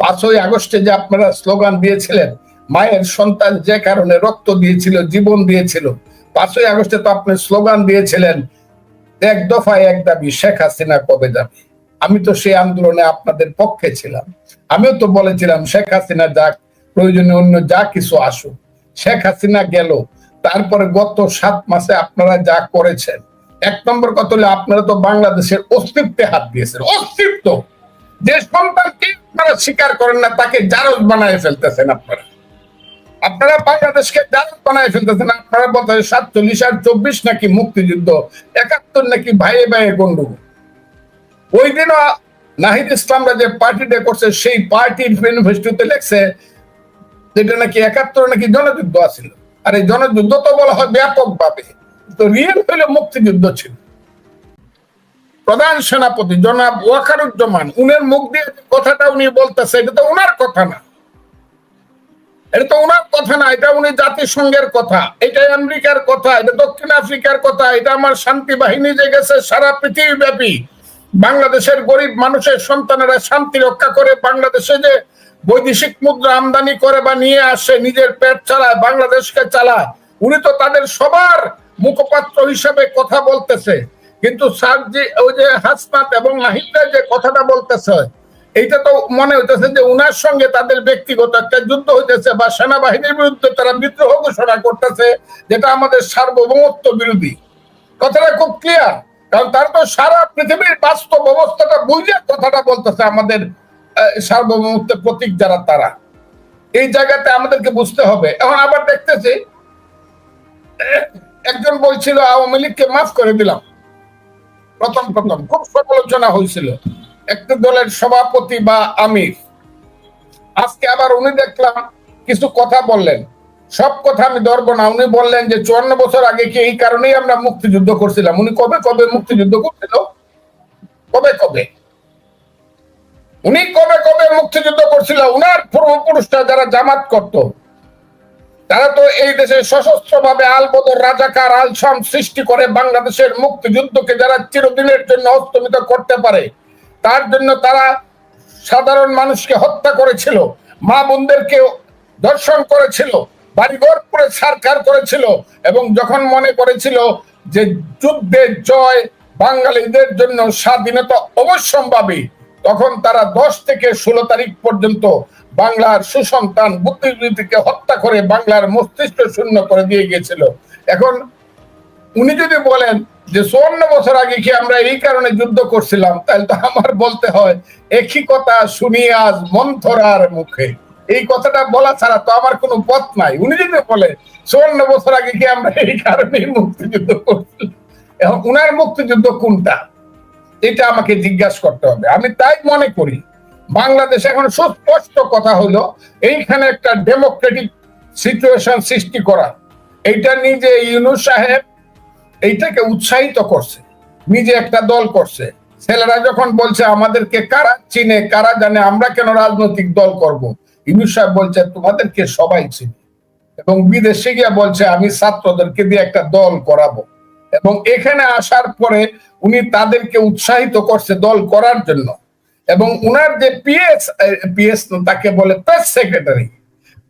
পাঁচই আগস্টে যে আপনারা স্লোগান দিয়েছিলেন, মায়ের সন্তান যে কারণে রক্ত দিয়েছিল, জীবন দিয়েছিল, পাঁচই আগস্টে তো আপনি স্লোগান দিয়েছিলেন, এক দফায় এক দাবি, শেখ হাসিনা কবে যাবে? আমি তো সেই আন্দোলনে আপনাদের পক্ষে ছিলাম। আমিও তো বলেছিলাম, শেখ হাসিনা যাক, প্রয়োজনে অন্য যা কিছু আসুক। শেখ হাসিনা গেল, তারপরে গত সাত মাসে আপনারা যা করেছেন, এক নম্বর কথা হলে আপনারা তো বাংলাদেশের অস্তিত্বে হাত দিয়েছেন, অস্তিত্ব। যে সন্তানকে আপনারা স্বীকার করেন না, তাকে জারজ বানায় ফেলতেছেন আপনারা। আপনারা বাংলাদেশকে জারজ বানায় ফেলতেছেন, আপনারা বলতেছেন সাতচল্লিশ আর চব্বিশ নাকি মুক্তিযুদ্ধ, একাত্তর নাকি ভাইয়ে ভাইয়ে গন্ডগোল ওই দিনও নাহিদ ইসলামরা যে পার্টিটা করছে, সেই পার্টির ম্যানিফেস্টোতে লেখছে যেটা নাকি একাত্তর নাকি জনযুদ্ধ আছিল। আর এই জনযুদ্ধ তো বলা হয় ব্যাপকভাবে। তো রিয়েল হইলে মুক্তিযুদ্ধ ছিল। প্রধান সেনাপতি জনাব ওয়াকারুজ্জামান, উনার মুখ দিয়ে কথাটা উনি বলতেছে, এটা তো উনার কথা না। এটা তো উনার কথা না, এটা উনি জাতিসংঘের কথা, এটা আমেরিকার কথা, এটা দক্ষিণ আফ্রিকার কথা, এটা আমার শান্তি বাহিনী যে গেছে সারা পৃথিবী ব্যাপী বাংলাদেশের গরিব মানুষের সন্তানেরা শান্তি রক্ষা করে বাংলাদেশে যে বৈদেশিক মুদ্রা আমদানি করে বা নিয়ে আসে, নিজের পেট চালায়, বাংলাদেশকে চালায়, উনি তো তাদের সবার মুখপাত্র হিসেবে কথা বলতেছে। কিন্তু স্যার যে, ওই যে হাসনাত এবং নাহিদরা যে কথাটা বলতেছে, এইটা তো মনে হইতেছে যে উনার সঙ্গে তাদের ব্যক্তিগত একটা যুদ্ধ হইতেছে বা সেনাবাহিনীর বিরুদ্ধে তারা বিদ্রোহ ঘোষণা করতেছে, যেটা আমাদের সার্বভৌমত্ব বিরোধী। কথাটা খুব ক্লিয়ার কারণ তারা তো সারা পৃথিবীর বাস্তব অবস্থাটা বুঝে কথাটা বলতেছে আমাদের সার্বভৌমত্বের প্রতীক যারা তারা। এই জায়গাতে আমাদেরকে বুঝতে হবে। এখন আবার দেখতেছি, একজন বলছিল, আওয়ামী লীগকে মাফ করে দিলাম। প্রথম প্রথম খুব সমালোচনা হয়েছিল। একটা দলের সভাপতি বা আমির। আজকে আবার উনি দেখলাম কিছু কথা বললেন। সব কথা আমি ধরবো না। উনি বললেন যে, চুয়ান্ন বছর আগে কি এই কারণেই আমরা মুক্তিযুদ্ধ করছিলাম? উনি কবে কবে মুক্তিযুদ্ধ করছিল? কবে কবে? উনি কবে কবে মুক্তিযুদ্ধ করছিল? উনার পূর্বপুরুষরা যারা জামাত করত তারা তো এই দেশে সশস্ত্র ভাবে আলবদর রাজাকার আলসাম সৃষ্টি করে বাংলাদেশের মুক্তিযুদ্ধকে যারা চিরদিনের জন্য অস্তমিত করতে পারে, তার জন্য তারা সাধারণ মানুষকে হত্যা করেছিল, মা বোনদেরকে দর্শন করেছিল, বাড়িঘর করে সরকার করেছিল এবং যখন মনে করেছিল যে যুদ্ধের জয় বাঙালিদের জন্য স্বাধীনতা অবশ্যম্ভাবী, তখন তারা দশ থেকে ষোলো তারিখ পর্যন্ত বাংলার সুসন্তান বুদ্ধিজীবীকে হত্যা করে বাংলার মস্তিষ্ক শূন্য করে দিয়ে গিয়েছিল। এখন উনি যদি বলেন যে চুয়ান্ন বছর আগে কি আমরা এই কারণে যুদ্ধ করছিলাম, তাহলে তো আমার বলতে হয়, একই কথা শুনি আজ মন্থরার মুখে। এই কথাটা বলা ছাড়া তো আমার কোনো পথ নাই। উনি যদি বলে চুয়ান্ন বছর আগে কি আমরা এই কারণে মুক্তিযুদ্ধ করছিলাম, এখন উনার মুক্তিযুদ্ধ কোনটা? এটা আমাকে জিজ্ঞাসা করতে হবে। আমি তাই মনে করি বাংলাদেশ এখন সুস্পষ্ট কথা হলো, এইখানে একটা ডেমোক্রেটিক সিচুয়েশন সৃষ্টি করা। এইটা নিজে ইউনুস সাহেব এইটাকে উৎসাহিত করছে, নিজে একটা দল করছে। ছেলেরা যখন বলছে, আমাদেরকে কারা চিনে, কারা জানে, আমরা কেন রাজনৈতিক দল করব? ইউনুস সাহেব বলছে, তোমাদেরকে সবাই চিনে এবং বিদেশে গিয়ে বলছে, আমি ছাত্রদেরকে দিয়ে একটা দল করাবো। এবং এখানে আসার পরে উনি তাদেরকে উৎসাহিত করছে দল করার জন্য। এবং উনার যে পিএস পিএস তাকে বলে প্রেস সেক্রেটারি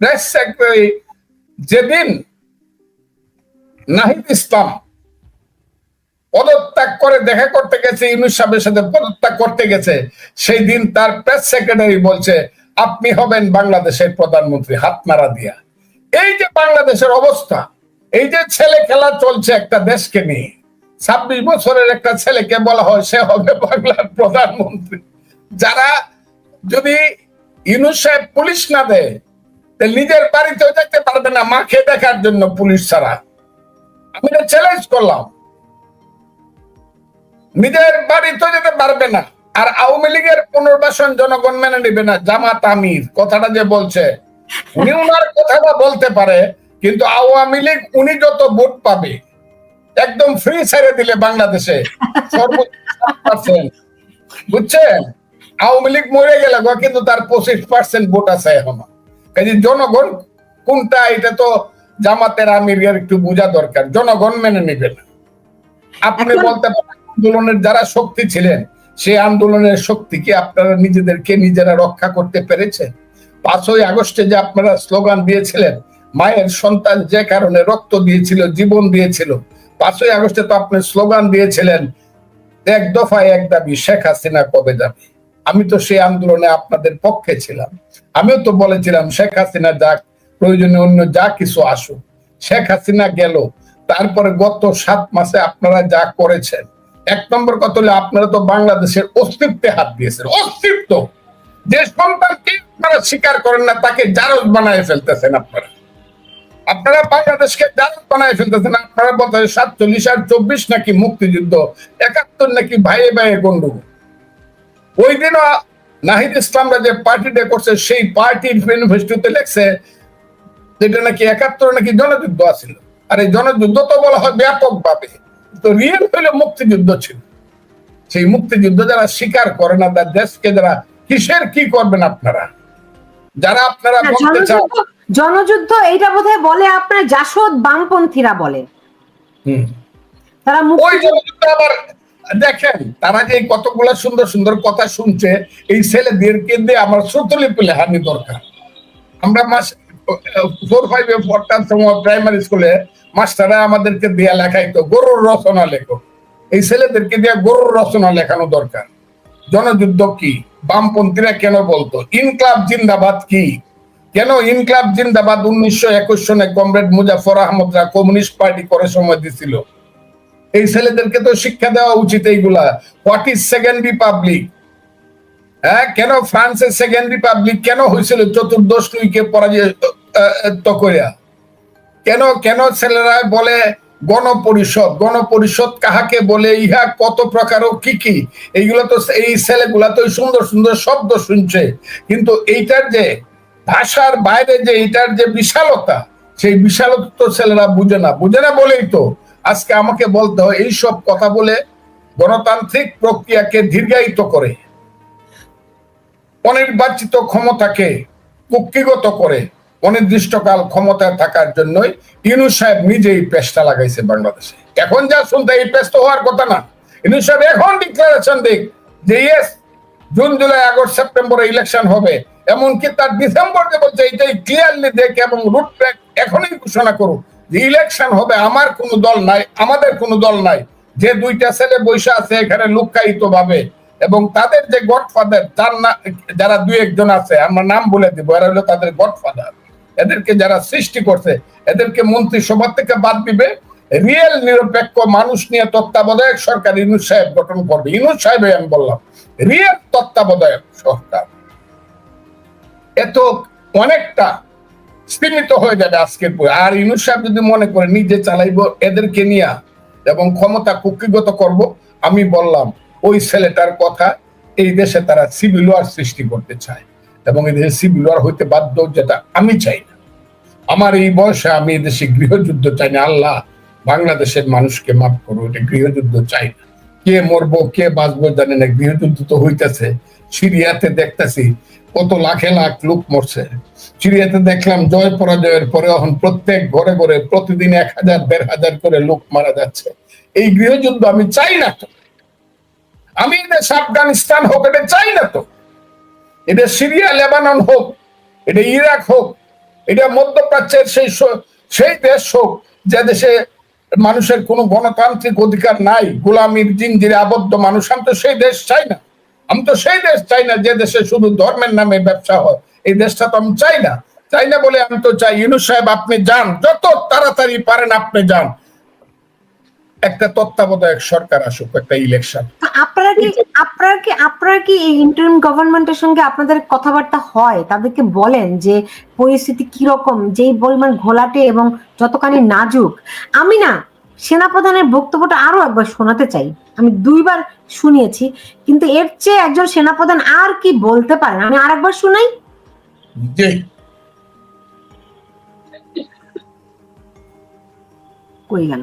প্রেস সেক্রেটারি যেদিন নাহিদ ইসলাম পদত্যাগ করে দেখা করতে গেছে, ইউনুস সাহেবের সাথে পদত্যাগ করতে গেছে, সেই দিন তার প্রেস সেক্রেটারি বলছে, আপনি হবেন বাংলাদেশের প্রধানমন্ত্রী, হাত মারা দিয়া। এই যে বাংলাদেশের অবস্থা, এই যে ছেলে খেলা চলছে একটা দেশকে নিয়ে, ছাব্বিশ বছরের একটা ছেলেকে বলা হয় সে হবে বাংলার প্রধানমন্ত্রী। যারা যদি ইউনুস সাহেব পুলিশ না দেয় নিজের বাড়িতেও যেতে পারবে না মাকে দেখার জন্য পুলিশ ছাড়া। আমি চ্যালেঞ্জ করলাম। নিজের বাড়িতেও যেতে পারবে না। আর আওয়ামী লীগের পুনর্বাসন জনগণ মেনে নেবে না, জামাত আমির, কথাটা যে বলছে। উনি উনার কথাটা বলতে পারে, কিন্তু আওয়ামী লীগ উনি যত ভোট পাবে, একদম ফ্রি ছেড়ে দিলে বাংলাদেশে। সর্বোচ্চ বুঝছেন? আওয়ামী লীগ মরে গেলে কিন্তু তার পঁচিশ পার্সেন্ট ভোট আছে এখনও। কাজে জনগণ কোনটা এটা তো জামাতের আমিরের একটু বোঝা দরকার। জনগণ মেনে নেবে না। আপনি বলতে পারেন আন্দোলনের যারা শক্তি ছিলেন সেই আন্দোলনের শক্তি কি আপনারা নিজেদেরকে নিজেরা রক্ষা করতে পেরেছেন? পাঁচই আগস্টে যে আপনারা স্লোগান দিয়েছিলেন মায়ের সন্তান যে কারণে রক্ত দিয়েছিল জীবন দিয়েছিল পাঁচই আগস্টে তো আপনি স্লোগান দিয়েছিলেন এক দফায় এক দাবি শেখ হাসিনা কবে যাবে? আমি তো সেই আন্দোলনে আপনাদের পক্ষে ছিলাম। আমিও তো বলেছিলাম, শেখ হাসিনা যাক, প্রয়োজনে অন্য যা কিছু আসুক। শেখ হাসিনা গেল, তারপরে গত সাত মাসে আপনারা যা করেছেন, এক নম্বর কথা হলো আপনারা তো বাংলাদেশের অস্তিত্বে হাত দিয়েছেন, অস্তিত্ব। যে সন্তানকে আপনারা স্বীকার করেন না, তাকে জারজ বানায় ফেলতেছেন আপনারা। আপনারা বাংলাদেশকে জারজ বানায় ফেলতেছেন, আপনারা বলতেন সাতচল্লিশ আর চব্বিশ নাকি মুক্তিযুদ্ধ, একাত্তর নাকি ভাইয়ে ভাইয়ে গন্ডগোল ওই দিনও নাহিদ ইসলামরা যে পার্টিটা করছে সেই পার্টির ম্যানিফেস্টোতে লেখছে যেটা নাকি একাত্তর নাকি জনযুদ্ধ আছিল। আর এই জনযুদ্ধ তো বলা হয় ব্যাপকভাবে। তো রিয়েল হইলে মুক্তিযুদ্ধ ছিল। সেই মুক্তিযুদ্ধ যারা স্বীকার করে না তার দেশকে যারা কিসের কি করবেন আপনারা? যারা আপনারা বলতে চান জনযুদ্ধ এইটা বোধহয় বলে আপনার জাসদ বামপন্থীরা বলে। হুম। তারা ওই জনযুদ্ধ আবার দেখেন, তারা যে কতগুলো সুন্দর সুন্দর কথা শুনছে, এই ছেলেদেরকে দিয়ে আমার শ্রুতলিপি লেখানি দরকার। আমরা মাস ফোর ফাইভে পড়তাম সময় প্রাইমারি স্কুলে মাস্টাররা আমাদেরকে দিয়া লেখাইতো, গরুর রচনা লেখো। এই ছেলেদেরকে দিয়ে গরুর রচনা লেখানো দরকার। জনযুদ্ধ কি? বামপন্থীরা কেন বলতো? ইনকলাব জিন্দাবাদ কি? কেন ইনকলাব জিন্দাবাদ উনিশশো একুশ সনে কমরেড মুজাফর আহমদরা কমিউনিস্ট পার্টি করে সময় দিছিল? এই ছেলেদেরকে তো শিক্ষা দেওয়া উচিত এইগুলা। হোয়াট ইজ সেকেন্ড রিপাবলিক হ্যাঁ কেন ফ্রান্সের সেকেন্ড রিপাবলিক কেন হয়েছিল চতুর্দশ লুইকে পরাজিত করিয়া কেন কেন ছেলেরা বলে গণপরিষদ? গণপরিষদ কাহাকে বলে? ইহা কত প্রকার ও কি কি? এইগুলো তো এই ছেলেগুলা তো সুন্দর সুন্দর শব্দ শুনছে। কিন্তু এইটার যে ভাষার বাইরে যে এইটার যে বিশালতা, সেই বিশালতা তো ছেলেরা বুঝে না। বুঝে না বলেই তো। আজকে আমাকে বলতে হয়, এইসব কথা বলে গণতান্ত্রিক প্রক্রিয়াকে দীর্ঘায়িত করে, অনির্বাচিত ক্ষমতাকে কুক্ষিগত করে, অনির্দিষ্টকাল ক্ষমতায় থাকার জন্যই ইউনুস সাহেব নিজেই পেস্টা লাগাইছে বাংলাদেশে। এখন যা শুনতে, এই পেস্ট হওয়ার কথা না। ইউনুস সাহেব এখন ডিক্লারেশন দিক যে ইয়েস জুন জুলাই আগস্ট সেপ্টেম্বরে ইলেকশন হবে। এমনকি তার ডিসেম্বর যে বলছে, এটাই ক্লিয়ারলি দেখ এবং রুটম্যাপ এখনই ঘোষণা করুক। ইলেকশন হবে, আমার কোনো দল নাই, আমাদের কোনো দল নাই। যে দুইটা ছেলে বৈশা আছে এখানে লুকায়িত ভাবে এবং তাদের যে গডফাদার, তার না যারা দুই একজন আছে, আমরা নাম বলে দিব, এরা হলো তাদের গডফাদার। এদেরকে যারা সৃষ্টি করছে, এদেরকে মন্ত্রিসভা থেকে বাদ দিবে। রিয়েল নিরপেক্ষ মানুষ নিয়ে তত্ত্বাবধায়ক সরকার ইনুস সাহেব গঠন করবে। ইনুস সাহেব আমি বললাম, রিয়েল তত্ত্বাবধায়ক সরকার। এত অনেকটা সীমিত হয়ে যাবে আজকের পর আর ইনুস সাহেব যদি মনে করে নিজে চালাইবো, এদেরকে নিয়ে এবং ক্ষমতা কুক্ষিগত করব, আমি বললাম, ওই ছেলেটার কথা এই দেশে তারা সিভিল ওয়ার সৃষ্টি করতে চায় এবং এই দেশে সিভিল ওয়ার হইতে বাধ্য যেটা আমি চাই না। আমার এই বয়সে আমি এই দেশে গৃহযুদ্ধ চাই না, আল্লাহ বাংলাদেশের মানুষকে মাফ করো এটা গৃহযুদ্ধ চাই না। কে মরবো, কে বাঁচবো জানি না গৃহযুদ্ধ তো হইতেছে। সিরিয়াতে দেখতেছি কত লাখে লাখ লোক মরছে। সিরিয়াতে দেখলাম জয় পরাজয়ের পরে এখন প্রত্যেক ঘরে ঘরে প্রতিদিন এক হাজার, দেড় হাজার করে লোক মারা যাচ্ছে। এই গৃহযুদ্ধ আমি চাই না তো। আমি দেশ আফগানিস্তান হোক, এটা চাই না তো। এটা সিরিয়া, লেবানন হোক, এটা ইরাক হোক, এটা মধ্যপ্রাচ্যের সেই সেই দেশ হোক, যে দেশে মানুষের কোনো গণতান্ত্রিক অধিকার নাই। গোলামির জিঞ্জিরে আবদ্ধ মানুষ। আমি তো সেই দেশ চাই না। আমি তো সেই দেশ চাই না যে দেশে শুধু ধর্মের নামে ব্যবসা হয়। এই দেশটা তো আমি চাই না। চাই না বলে আমি তো চাই। ইউনুস সাহেব, আপনি যান। যত তাড়াতাড়ি পারেন, আপনি যান। একটা তত্ত্বাবধায়ক সরকার আসুক একটা ইলেকশন আপনারা কি আপনারা কি আপনারা কি এই ইন্টারিম গভর্নমেন্টের সঙ্গে আপনাদের কথাবার্তা হয়? তাদেরকে বলেন যে পরিস্থিতি কি রকম যেই পরিমাণ ঘোলাটে এবং যতখানি নাজুক। আমি না সেনাপ্রধানের বক্তব্যটা আরও একবার শোনাতে চাই। আমি দুইবার শুনিয়েছি কিন্তু এর চেয়ে একজন সেনাপ্রধান আর কি বলতে পারেন? আমি আর একবার শুনাই কই গেল?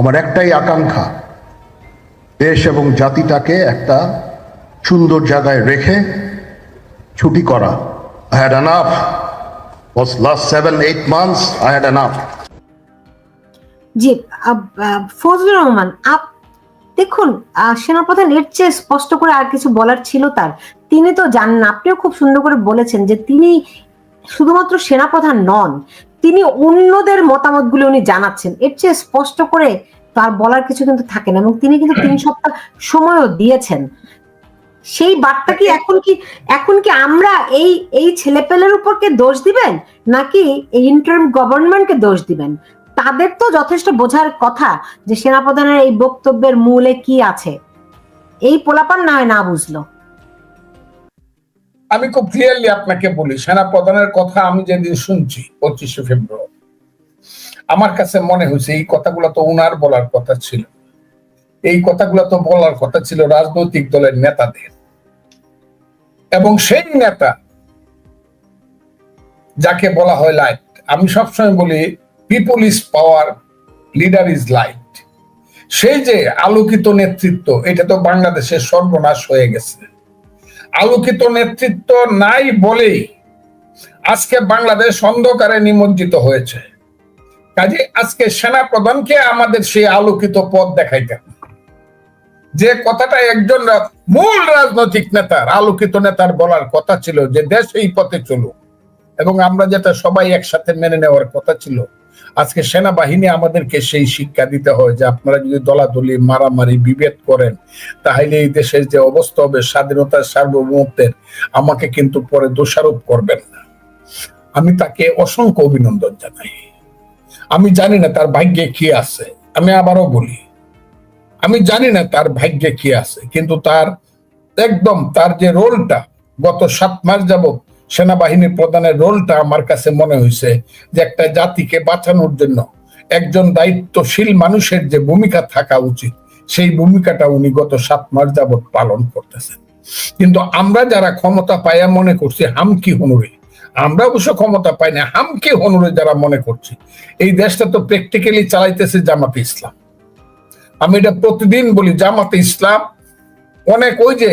আমার একটাই আকাঙ্ক্ষা, দেশ এবং জাতিটাকে একটা সুন্দর জায়গায় রেখে ছুটি করা। আই হ্যাড জি ফজলুর রহমান, আপ, দেখুন সেনাপ্রধান এর চেয়ে স্পষ্ট করে আর কিছু বলার ছিল তার। তিনি তো জানেন, আপনিও খুব সুন্দর করে বলেছেন যে তিনি শুধুমাত্র সেনাপ্রধান নন তিনি অন্যদের মতামতগুলো উনি জানাচ্ছেন। এর চেয়ে স্পষ্ট করে তার বলার কিছু কিন্তু থাকে না এবং তিনি কিন্তু তিন সপ্তাহ সময়ও দিয়েছেন। সেই বার্তা কি এখন কি এখন কি আমরা এই এই ছেলেপেলের উপরকে দোষ দিবেন? নাকি এই ইন্টারিম গভর্নমেন্টকে দোষ দিবেন? তাদের তো যথেষ্ট বোঝার কথা যে সেনাপ্রধানের এই বক্তব্যের মূলে কি আছে। এই পোলাপান না হয় না বুঝলো। আমি খুব ক্লিয়ারলি আপনাকে বলি সেনা প্রধানের কথা আমি যেদিন শুনছি, পঁচিশে ফেব্রুয়ারি, আমার কাছে মনে হয়েছে এই কথাগুলো তো উনার বলার কথা ছিল। এই কথাগুলো তো বলার কথা ছিল রাজনৈতিক দলের নেতাদের। এবং সেই নেতা, যাকে বলা হয় লাইট, আমি সবসময় বলি people is power leader is light সেই যে আলোকিত নেতৃত্ব, এটা তো বাংলাদেশের সর্বনাশ হয়ে গেছে। আলোকিত নেতৃত্ব নাই বলেই আজকে বাংলাদেশ অন্ধকারে নিমজ্জিত হয়েছে। কাজে আজকে সেনা প্রধানকে আমাদের সেই আলোকিত পথ দেখাইতে যে কথাটা একজন মূল রাজনৈতিক নেতার, আলোকিত নেতার বলার কথা ছিল যে দেশ এই পথে চলুক। এবং আমরা যেটা সবাই একসাথে মেনে নেওয়ার কথা ছিল আজকে সেনাবাহিনী আমাদেরকে সেই শিক্ষা দিতে হয় যে আপনারা যদি দলাদলি, মারামারি, বিভেদ করেন, তাহলে এই দেশের যে অবস্থা হবে, স্বাধীনতার সার্বভৌমত্বের, আমাকে কিন্তু পরে দোষারোপ করবেন না। আমি তাকে অসংখ্য অভিনন্দন জানাই। আমি জানি না তার ভাগ্যে কি আছে, আমি আবারও বলি, আমি জানি না তার ভাগ্যে কি আছে, কিন্তু তার একদম তার যে রোলটা গত সাত মাস যাবত সেনাবাহিনী প্রধানের রোলটা আমার কাছে মনে হয়েছে যে একটা জাতিকে বাঁচানোর জন্য একজন দায়িত্বশীল মানুষের যে ভূমিকা থাকা উচিত, সেই ভূমিকাটা উনি গত সাত মাস যাবৎ পালন করতেছেন। কিন্তু আমরা যারা ক্ষমতা পাইয়া মনে করছি হামকি হনুরে? আমরা অবশ্য ক্ষমতা পাই না হামকি হনুরে যারা মনে করছি? এই দেশটা তো প্র্যাকটিক্যালি চালাইতেছে জামাতে ইসলাম। আমি এটা প্রতিদিন বলি, জামাতে ইসলাম অনেক ওই যে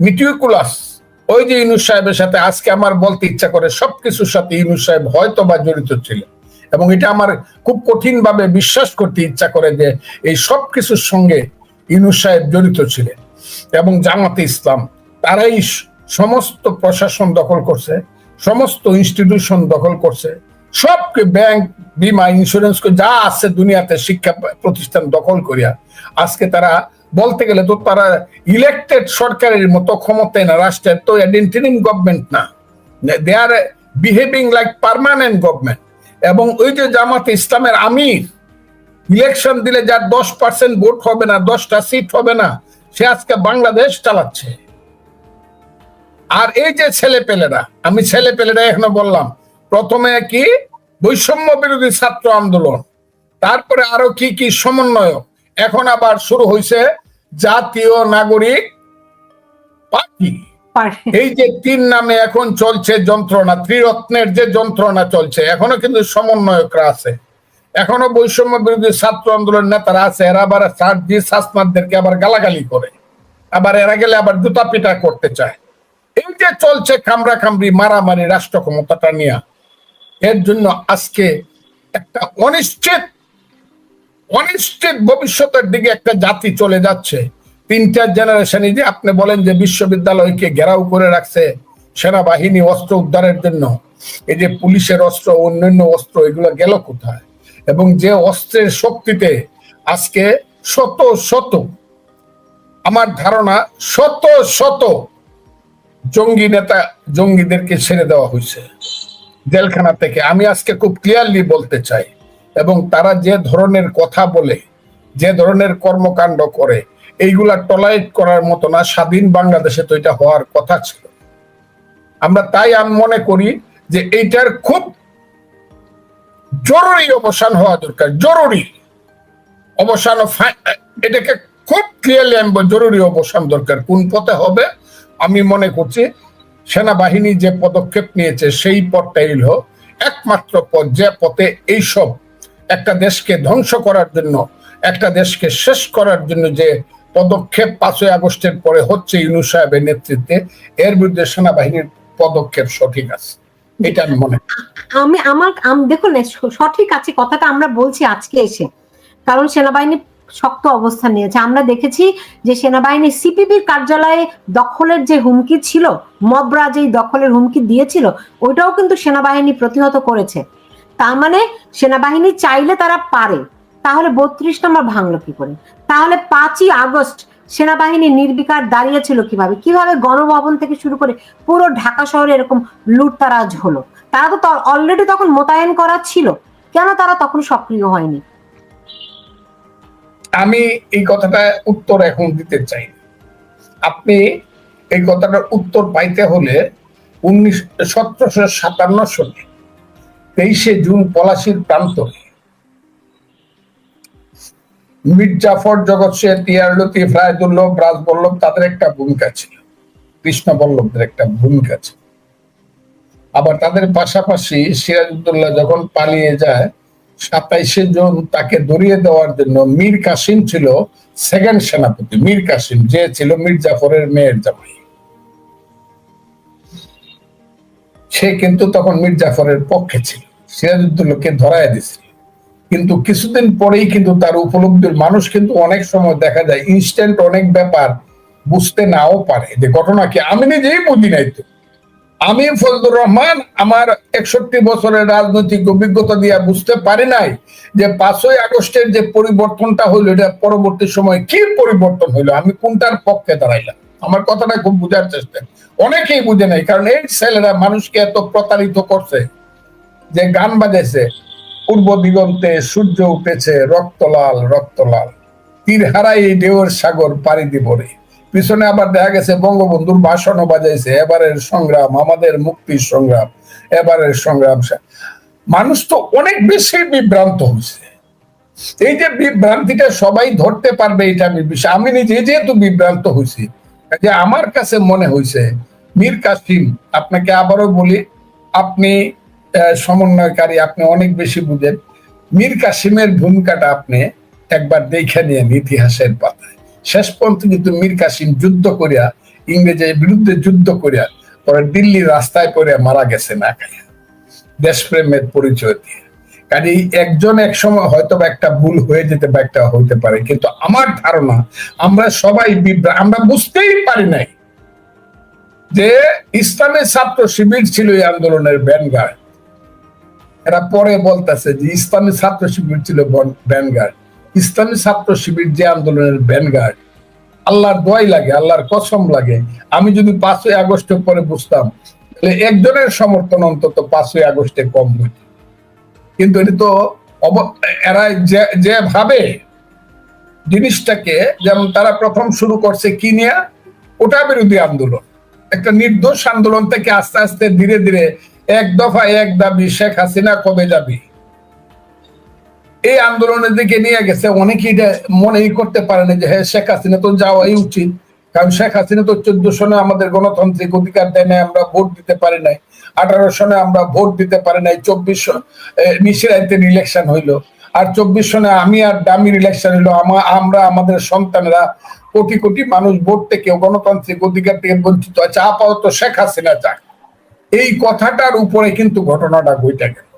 মিটিকুলাস ওই যে ইনুস সাহেবের সাথে আজকে আমার বলতে ইচ্ছা করে সবকিছুর সাথে ইনুস সাহেব হয়তো বা জড়িত ছিলেন এবং এটা আমার খুব কঠিন ভাবে বিশ্বাস করতে ইচ্ছা করে যে এই সব কিছুর সঙ্গে ইনুস সাহেব জড়িত ছিলেন। এবং জামাতে ইসলাম, তারাই সমস্ত প্রশাসন দখল করছে, সমস্ত ইনস্টিটিউশন দখল করছে সব ব্যাংক বিমা ইন্স্যুরেন্স যা আছে দুনিয়াতে শিক্ষা প্রতিষ্ঠান দখল করিয়া আজকে তারা বলতে গেলে তো তারা ইলেক্টেড সরকারের মতো ক্ষমতায় না, রাষ্ট্রের তো ইন্টারিম গভর্নমেন্ট না। They are behaving like permanent government এবং ওই যে জামাতে ইসলামের আমির ইলেকশন দিলে যার দশ পার্সেন্ট ভোট হবে না, দশটা সিট হবে না, সে আজকে বাংলাদেশ চালাচ্ছে। আর এই যে ছেলে পেলেরা আমি ছেলে পেলেরা এখনও বললাম, প্রথমে কি বৈষম্য বিরোধী ছাত্র আন্দোলন, তারপরে আরও কি কি সমন্বয় এখন আবার শুরু হয়েছে জাতীয় নাগরিক পার্টি। এই যে তিন নামে এখন চলছে যন্ত্রণা ত্রিরত্নের যে যন্ত্রণা চলছে এখনও কিন্তু সমন্বয়করা আছে। এখনও বৈষম্য বিরোধী ছাত্র আন্দোলন নেতারা আছে এরা আবার সার্জি শাসনাথদেরকে আবার গালাগালি করে। আবার এরা গেলে আবার জুতা পিটা করতে চায়। এই যে চলছে কামড়া কামড়ি মারামারি রাষ্ট্র ক্ষমতাটা নিয়ে এর জন্য আজকে একটা অনিশ্চিত অনিশ্চিত ভবিষ্যতের দিকে একটা জাতি চলে যাচ্ছে। তিন তিনটা জেনারেশনই যে আপনি বলেন যে বিশ্ববিদ্যালয়কে ঘেরাও করে রাখছে সেনাবাহিনী অস্ত্র উদ্ধারের জন্য। এই যে পুলিশের অস্ত্র, অন্যান্য অস্ত্র, এগুলো গেল কোথায়? এবং যে অস্ত্রের শক্তিতে আজকে শত শত, আমার ধারণা শত শত জঙ্গি নেতা জঙ্গিদেরকে ছেড়ে দেওয়া হয়েছে। জেলখানা থেকে। আমি আজকে খুব ক্লিয়ারলি বলতে চাই এবং তারা যে ধরনের কথা বলে, যে ধরনের কর্মকাণ্ড করে, এইগুলা টলারেট করার মতো না, স্বাধীন বাংলাদেশে তো এটা হওয়ার কথা ছিল। আমরা তাই আমি মনে করি যে এইটার খুব জরুরি অবসান হওয়া দরকার, জরুরি। অবসান এটাকে খুব ক্লিয়ারলি আমি জরুরি অবসান দরকার। কোন পথে হবে, আমি মনে করছি সেনাবাহিনী যে পদক্ষেপ নিয়েছে, সেই পথটাই হলো একমাত্র পথ, যে পথে এইসব একটা দেশকে ধ্বংস করার জন্য, একটা দেশকে শেষ করার জন্য যে পদক্ষেপ পাঁচই আগস্টের পরে হচ্ছে ইউনু সাহেবের নেতৃত্বে, এর বিরুদ্ধে সেনাবাহিনীর পদক্ষেপ সঠিক আছে? এটা আমি মনে আমি, আমার দেখুন সঠিক আছে, কথাটা আমরা বলছি আজকে এসে। কারণ সেনাবাহিনী শক্ত অবস্থান নিয়েছে। আমরা দেখেছি যে সেনাবাহিনী সিপিবির কার্যালয়ে দখলের যে হুমকি ছিল মবরা যেই দখলের হুমকি দিয়েছিল, ওইটাও কিন্তু সেনাবাহিনী প্রতিহত করেছে। তার মানে সেনাবাহিনী চাইলে তারা পারে। তাহলে বত্রিশ নম্বর ভাঙলো কি করে? তাহলে পাঁচই আগস্ট সেনাবাহিনী নির্বিকার দাঁড়িয়েছিল কীভাবে? কীভাবে গণভবন থেকে শুরু করে পুরো ঢাকা শহরে এরকম লুটতারাজ হলো? তারা তো অলরেডি তখন মোতায়েন করা ছিল। কেন তারা তখন সক্রিয় হয়নি? আমি এই কথাটা উত্তর এখন দিতে চাই। আপনি এই কথাটার উত্তর পাইতে হলে উনিশ সতেরোশো সাতান্ন সালে তেইশে জুন পলাশির প্রান্তরে মির্জাফর জগৎ শেখ টিয়ার লতিফ, রায়দুল্লভ, রাজবল্লভ তাদের একটা ভূমিকা ছিল। কৃষ্ণ বল্লভদের একটা ভূমিকা ছিল। আবার তাদের পাশাপাশি সিরাজউদ্দৌলা যখন পালিয়ে যায়, সাতাইশে জুন তাকে ধরিয়ে দেওয়ার জন্য মীর কাসিম ছিল সেকেন্ড সেনাপতি। মীর কাসিম, যে ছিল মীর জাফরের মেয়ের জামাই। সে কিন্তু তখন মীর জাফরের পক্ষে ছিল। সিরাজউদ্দৌলাকে ধরায় দিছিল কিন্তু কিছুদিন পরেই কিন্তু তার উপলব্ধির মানুষ কিন্তু অনেক সময় দেখা যায় ইনস্ট্যান্ট অনেক ব্যাপার বুঝতে নাও পারে। যে ঘটনা কি? আমি নিজেই বুঝি নাই তো। আমি ফজলুর রহমান আমার একষট্টি বছরের রাজনৈতিক অভিজ্ঞতা দিয়ে বুঝতে পারি নাই যে পাঁচই আগস্টের যে পরিবর্তনটা হইল এটা পরবর্তী সময় কি পরিবর্তন হইল আমি কোনটার পক্ষে দাঁড়াইলাম? আমার কথাটা খুব বোঝার চেষ্টা। অনেকেই বুঝে নাই, কারণ এই ছেলেরা মানুষকে এত প্রতারিত করছে। যে গান বাজাইছে, পূর্ব দিগন্তে সূর্য উঠেছে রক্তলাল রক্তলাল। তীর হারাই এই ঢেউয়ের সাগর পাড়ি দিব পিছনে আবার দেখা গেছে বঙ্গবন্ধুর ভাষণও বাজাইছে, এবারের সংগ্রাম, আমাদের মুক্তির সংগ্রাম, এবারের সংগ্রাম। মানুষ তো অনেক বেশি বিভ্রান্ত হয়েছে। এই যে বিভ্রান্তিটা সবাই ধরতে পারবে, এটা আমি বিশ্বাস আমি নিজে যেহেতু বিভ্রান্ত হয়েছি, যে আমার কাছে মনে হয়েছে, মীর কাসিম, আপনাকে আবারও বলি, আপনি সমন্বয়কারী আপনি অনেক বেশি বুঝেন। মীর কাসিমের ভূমিকাটা আপনি একবার দেখে নিয়েন ইতিহাসের পাতায়। শেষ পর্যন্ত কিন্তু মীর কাসিম যুদ্ধ করিয়া, ইংরেজের বিরুদ্ধে যুদ্ধ করিয়া, পরে দিল্লির রাস্তায় পড়ে মারা গেছে না খাইয়া দেশপ্রেমের পরিচয় দিয়ে। কাজে একজন এক সময় হয়তো বা একটা ভুল হয়ে যেতে বা একটা হইতে পারে, কিন্তু আমার ধারণা আমরা সবাই বিভ্রা আমরা বুঝতেই পারি নাই যে ইসলামের ছাত্র শিবির ছিল এই আন্দোলনের ব্যানগার্ড। এরা পরে বলতেছে যে ইসলামী ছাত্র শিবির ছিল ব্যানগার্ড ইসলামী ছাত্র শিবির যে আন্দোলনের ব্যানগার্ড আল্লাহর দোয়াই লাগে, আল্লাহর কসম লাগে। আমি যদি পাঁচই আগস্টের পরে বুঝতাম, তাহলে একজনের সমর্থন অন্তত পাঁচই আগস্টে কম হইত। কিন্তু এটা তো এরা যে যে ভাবে জিনিসটাকে, যেমন তারা প্রথম শুরু করছে কি নিয়ে ওটা বিরোধী আন্দোলন। একটা নির্দোষ আন্দোলন থেকে আস্তে আস্তে ধীরে ধীরে এক দফা, এক দাবি, শেখ হাসিনা কবে যাবি? এই আন্দোলনের দিকে নিয়ে গেছে। অনেকে এটা মনেই করতে পারে না যে হ্যাঁ শেখ হাসিনা তো যাওয়াই উচিত। কারণ শেখ হাসিনা তো চোদ্দ সনে আমাদের গণতান্ত্রিক অধিকার দেয় নাই, আমরা ভোট দিতে পারি নাই। আঠারো সনে আমরা ভোট দিতে পারি নাই, চব্বিশ মিশিরাইতের ইলেকশন হইল। আর চব্বিশ সনে আমি আর দামির ইলেকশন হইল। আমা- আমরা, আমাদের সন্তানরা কোটি কোটি মানুষ ভোট থেকে গণতান্ত্রিক অধিকার থেকে বঞ্চিত। আছে আপাতত শেখ হাসিনা যাক। এই কথাটার উপরে কিন্তু ঘটনাটা ঘটে গেল।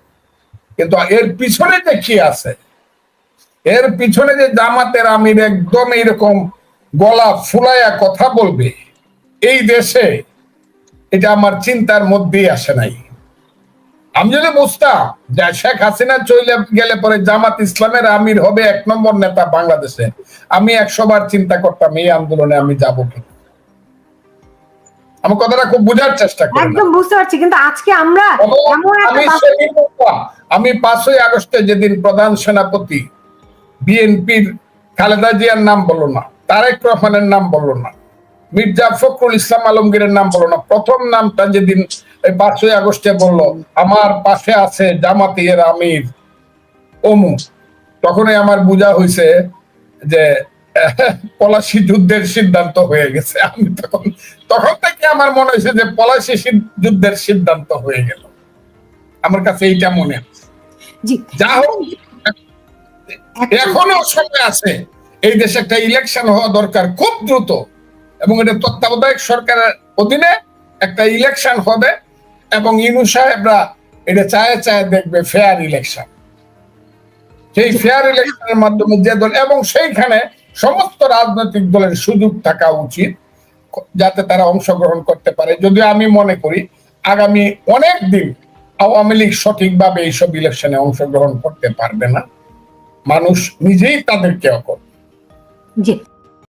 কিন্তু এর পিছনে যে কি আছে, এর পিছনে যে জামাতের আমির একদম এইরকম গলা ফুলাইয়া কথা বলবে, এই দেশে এটা আমার চিন্তার মধ্যেই আসে নাই। আমি যদি বুঝতাম যে শেখ হাসিনা চলে গেলে পরে জামাত ইসলামের আমির হবে এক নম্বর নেতা বাংলাদেশে, আমি একশো বার চিন্তা করতাম এই আন্দোলনে আমি যাব কিনা। আমার কথাটা খুব বোঝার চেষ্টা করি একদম বুঝতে পারছি কিন্তু আজকে আমরা আমি আমি পাঁচই আগস্টে যেদিন প্রধান সেনাপতি বিএনপির খালেদা জিয়ার নাম বলল না তারেক রহমানের নাম বলল না মির্জা ফখরুল ইসলাম আলমগীরের নাম বলল না প্রথম নামটা যেদিন এই পাঁচই আগস্টে বলল আমার পাশে আছে জামাতের আমির অমুক তখনই আমার বোঝা হয়েছে যে পলাশি যুদ্ধের সিদ্ধান্ত হয়ে গেছে। আমি তখন তখন থেকে আমার মনে হয়েছে যে পলাশি যুদ্ধের সিদ্ধান্ত হয়ে গেল। আমার কাছে এইটা মনে যা হোক এখনও সময় আছে। এই দেশে একটা ইলেকশন হওয়া দরকার খুব দ্রুত এবং এটা তত্ত্বাবধায়ক সরকারের অধীনে একটা ইলেকশন হবে এবং ইনু সাহেবরা এটা চায় চায়ে দেখবে ফেয়ার ইলেকশন সেই ফেয়ার ইলেকশনের মাধ্যমে যে দল এবং সেইখানে সমস্ত রাজনৈতিক দলের সুযোগ থাকা উচিত, যাতে তারা অংশগ্রহণ করতে পারে। যদিও আমি মনে করি, আগামী অনেক দিন আওয়ামী লীগ সঠিকভাবে এইসব ইলেকশনে অংশগ্রহণ করতে পারবে না। মানুষ নিজেই তাদেরকে অকর জি।